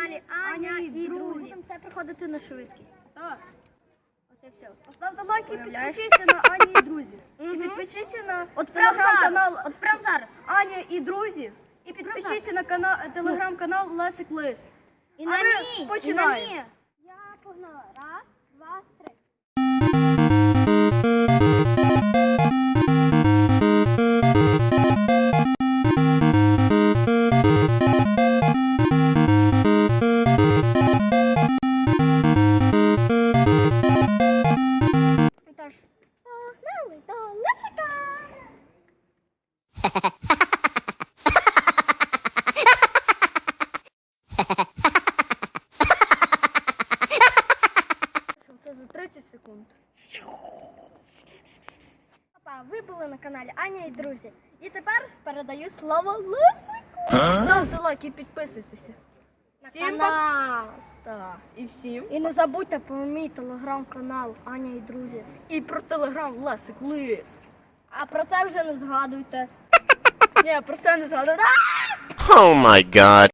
каналі Аня і друзі. Це приходити на швидкість. Так. Оце все. Поставте лайк і підпишіться на Ані і друзі. І підпишіться на От прям телеграм-канал От прям зараз. Аня і друзі. І підпишіться на канал, телеграм-канал Лесик Лис. І А на ми мій. І на починаємо. мій. Я погнала. Раз, два, три. Погнали до лисика. Це за 30 секунд. Папа, ви були на каналі Аня і друзі. І тепер передаю слово Лисику. Ставте лайк і підписуйтеся. На канал. Так. І всім. І не забудьте про мій телеграм-канал Аня і друзі. І про телеграм Лесик Лис. А про це вже не згадуйте. Ні, про це не згадуйте. О май god.